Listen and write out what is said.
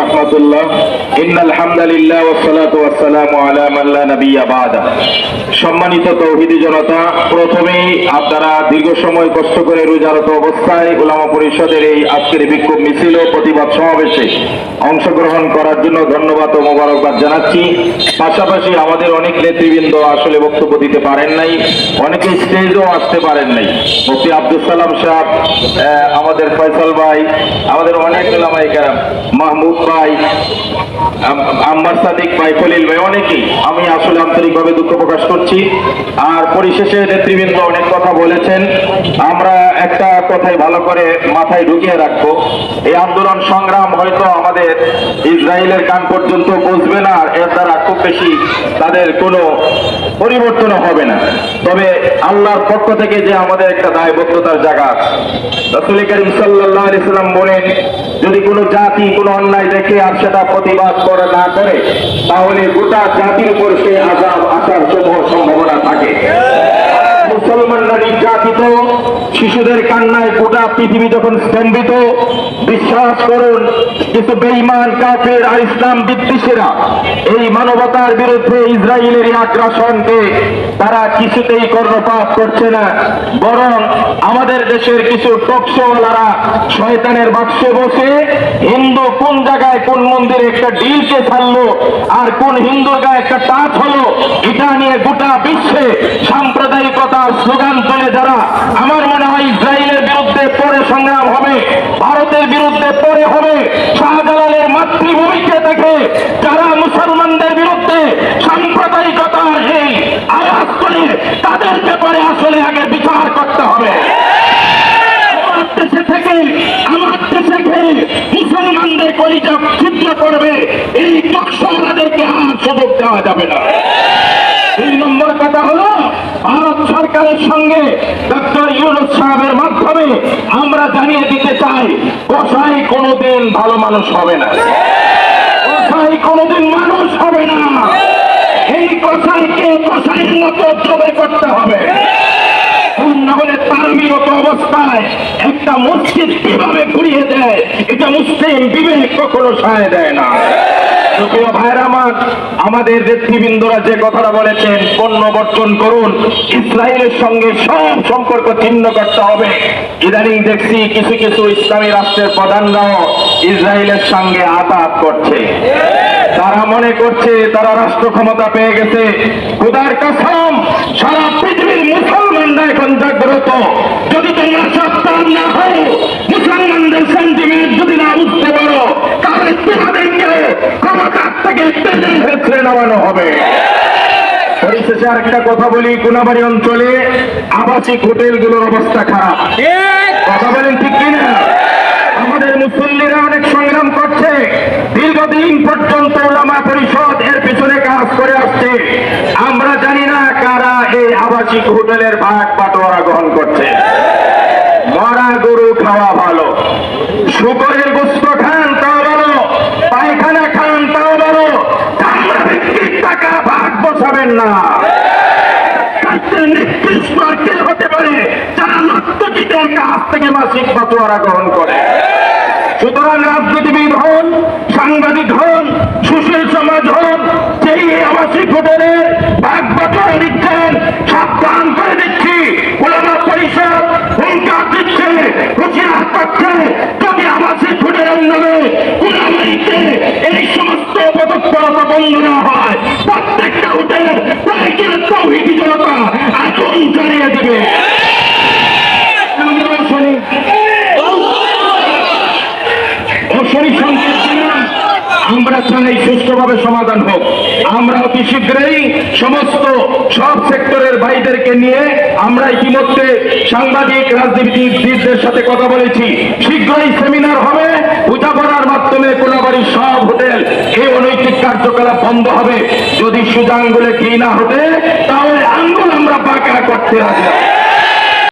রহমতুল্লাহ। ইন্নাল হামদালিল্লাহ ওয়াসসালাতু ওয়াসসালামু আলা মান লা নাবিয়্যা বাদা। সম্মানিত তৌহিদি জনতা, প্রথমেই আপনারা দীর্ঘ সময় কষ্ট করে রোজারত অবস্থায় পরিষদের এই আজকের বিক্ষোভ মিছিল ও প্রতিবাদ সমাবেশে অংশগ্রহণ করার জন্য ধন্যবাদ ও মোবারকবাদ জানাচ্ছি। পাশাপাশি আমাদের অনেক নেতৃবৃন্দ আসলে বক্তব্য দিতে পারেন নাই, অনেকে স্টেজেও আসতে পারেন নাই। মুফতি আব্দুল সালাম সাহেব আমাদের ফয়সাল ভাই, আমাদের অনেক ওলামায়ে কেরাম মাহমুদ ভাই আম- আম্মার সাদিক ভাই খলিল ভাই অনেকেই। আমি আসলে আন্তরিকভাবে দুঃখ প্রকাশ করছি। আর পরিশেষে নেতৃবৃন্দ অনেক কথা বলেছেন। আমরা একটা কথাই ভালো করে মাথায় ঢুকিয়ে রাখব। এই আন্দোলন সংগ্রাম হয়তো আমাদের ইসরায়েলের কান পর্যন্ত পৌঁছবে না, আর এর দ্বারা খুব বেশি তাদের কোনো পরিবর্তন হবে না। তবে আল্লাহর পক্ষ থেকে যে আমাদের একটা দায়বদ্ধতার জায়গা রসুল করিম সাল্লাহ আলাইসাল্লাম বলেন, যদি কোনো জাতি কোনো অন্যায় দেখে আর সেটা প্রতিবাদ করে না করে, তাহলে গোটা জাতির উপর সে আজাব আসার সমূহ সম্ভাবনা থাকে। মুসলমানরা নির্যাতিত শিশুদের কান্নায় গোটা পৃথিবী যখন স্তম্ভিত, বিশ্বাস করুন কিছু বেঈমান, কাফের আর ইসলাম বিদ্বেষীরা এই মানবতার বিরুদ্ধে ইসরায়েলের আগ্রাসনকে তারা কিছুতেই কর্ণপাত করছে না। বরং আমাদের দেশের কিছু টকশোওয়ালারা শয়তানের বাক্সে বসে হিন্দু কোন জায়গায় কোন মন্দিরে একটা ডিলকে ছাড়লো আর কোন হিন্দুর গায়ে একটা টাচ হলো, এটা নিয়ে গোটা বিশ্বে সাম্প্রদায়িকতার স্লোগান তুলে যারা আমার মনে হয় ইসরায়েলের বিরুদ্ধে পরে সংগ্রাম হবে, ভারতের বিরুদ্ধে পরে হবে। শাহজালালের মাতৃভূমিকে দেখে যারা মুসলমানদের বিরুদ্ধে সাম্প্রদায়িকতার এই আওয়াজ করে তাদের ব্যাপারে আসলে আগে বিচার করতে হবে। আমার দেশে থেকে, আমার দেশে খেয়ে মুসলমানদের কলিজা ছিদ্র করবে, এই পক্ষরাদেরকে আর সুযোগ দেওয়া যাবে না। দুই নম্বর কথা হলো, ভারত সরকারের সঙ্গে ডক্টর ইউনুস সাহেবের মাধ্যমে আমরা কোথায় কষাই কোনোদিন ভালো মানুষ হবে না। কষাই কোনোদিন মানুষ হবে না। এই কষাইকে কষাইয়ের মতো জবে করতে হবে? একটা মসজিদ কীভাবে ঘুরিয়ে দেয়, এটা মুসলিম বিবেক কখনো সায় দেয় না। প্রিয় ভাইরা আমাদের যে কথাটা বলেছেন পণ্য বর্জন করুন, ইসরায়েলের সঙ্গে সব সম্পর্ক করতে হবে। ইদানিং দেখছি কিছু কিছু ইসলামী রাষ্ট্রের প্রধানরাও ইসরায়েলের সঙ্গে করছে। তারা মনে করছে তারা রাষ্ট্র ক্ষমতা পেয়ে গেছে। খুদার কসম, সারা পৃথিবীর মুসলমানরা এখন জাগ্রত। যদি তোমরা সাবধান না হও, মুসলমানদের সেন্টিমেন্ট যদি না বুঝতে পারো তাহলে তোমাদেরকে থেকে টেনে হেঁচড়ে নামানো হবে। পরিশেষে আরেকটা কথা বলি কোনাবাড়ি অঞ্চলে আবাসিক হোটেলগুলোর অবস্থা খারাপ। কথা বলেন ঠিক কিনা? আমাদের মুসল্লিরা অনেক সংগ্রাম করছে। দীর্ঘদিন পর্যন্ত ওলামা পরিষদ এর পিছনে কাজ করে আসছে। আমরা জানি না কারা এই আবাসিক হোটেলের ভাগ বাটোয়ারা গ্রহণ করছে। মরা গরু খাওয়া ভালো। শুকরের গোস্ত কে হতে পারে, যারা নর্তকীদের কাছ থেকে মাসিক বাতোয়ারা গ্রহণ করে। সুতরাং রাজনীতিবিদ হন, সাংবাদিক হন, সুশীল সমাজ হন, যেই আবাসিক হোটেলের ভাগ বাতোয়ারা দিচ্ছেন, সাবধান করে দিচ্ছি। ওলামা পরিষদ হুঙ্কার দিচ্ছে হুঁশিয়ার করছে, যদি আবাসিক হোটেলের নামে কোনাবাড়িতে এই সমস্ত পদক্ষেপতা বন্ধ হয় আমরা চাই সুষ্ঠুভাবে সমাধান হোক। আমরা অতি শীঘ্রই সমস্ত সব সেক্টরের ভাইদেরকে নিয়ে আমরা ইতিমধ্যে সাংবাদিক রাজনীতিবিদদের সাথে কথা বলেছি। শীঘ্রই সেমিনার হবে। বোঝাপড়ার মাধ্যমে কোনাবাড়ির সব হোটেল, এই অনৈতিক কার্যকলাপ বন্ধ হবে। যদি সুজাঙ্গুলে কি না হতে, তাহলে আঙ্গুল আমরা বাঁকা করতে হবে